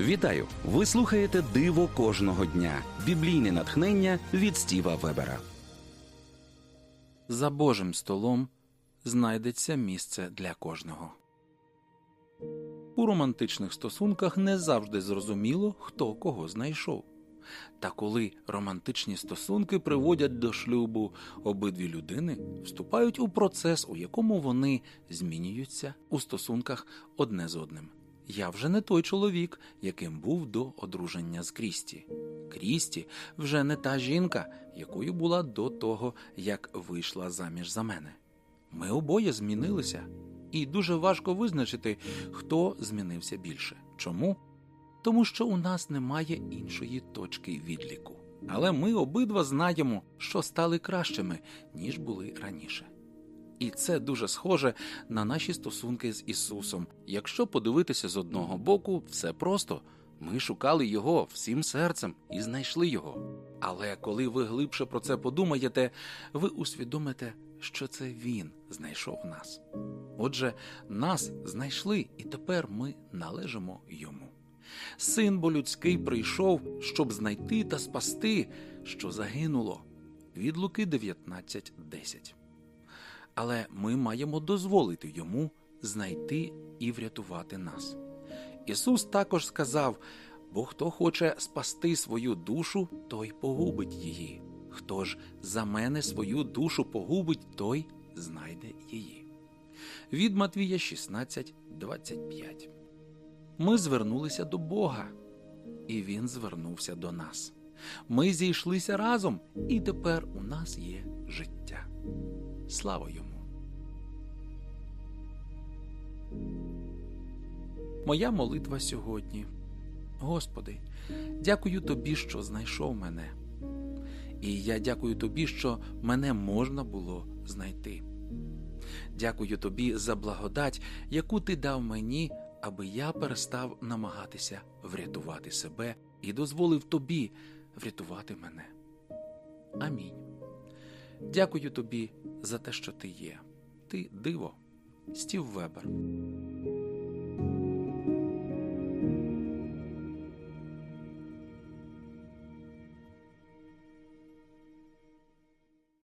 Вітаю! Ви слухаєте Диво кожного дня. Біблійне натхнення від Стіва Вебера. За Божим столом знайдеться місце для кожного. У романтичних стосунках не завжди зрозуміло, хто кого знайшов. Та коли романтичні стосунки приводять до шлюбу, обидві людини вступають у процес, у якому вони змінюються у стосунках одне з одним. Я вже не той чоловік, яким був до одруження з Крісті. Крісті вже не та жінка, якою була до того, як вийшла заміж за мене. Ми обоє змінилися, і дуже важко визначити, хто змінився більше. Чому? Тому що у нас немає іншої точки відліку. Але ми обидва знаємо, що стали кращими, ніж були раніше. І це дуже схоже на наші стосунки з Ісусом. Якщо подивитися з одного боку, все просто. Ми шукали його всім серцем і знайшли його. Але коли ви глибше про це подумаєте, ви усвідомите, що це він знайшов нас. Отже, нас знайшли, і тепер ми належимо йому. Син бо людський прийшов, щоб знайти та спасти, що загинуло. Від Луки 19.10 але ми маємо дозволити йому знайти і врятувати нас. Ісус також сказав: бо хто хоче спасти свою душу, той погубить її. Хто ж за мене свою душу погубить, той знайде її. Від Матвія 16, 25 Ми звернулися до Бога, і Він звернувся до нас. Ми зійшлися разом, і тепер у нас є життя. Слава йому. Моя молитва сьогодні. Господи, дякую тобі, що знайшов мене. І я дякую тобі, що мене можна було знайти. Дякую тобі за благодать, яку ти дав мені, аби я перестав намагатися врятувати себе і дозволив тобі врятувати мене. Амінь. Дякую тобі за те, що ти є. Ти диво, Стів Вебер.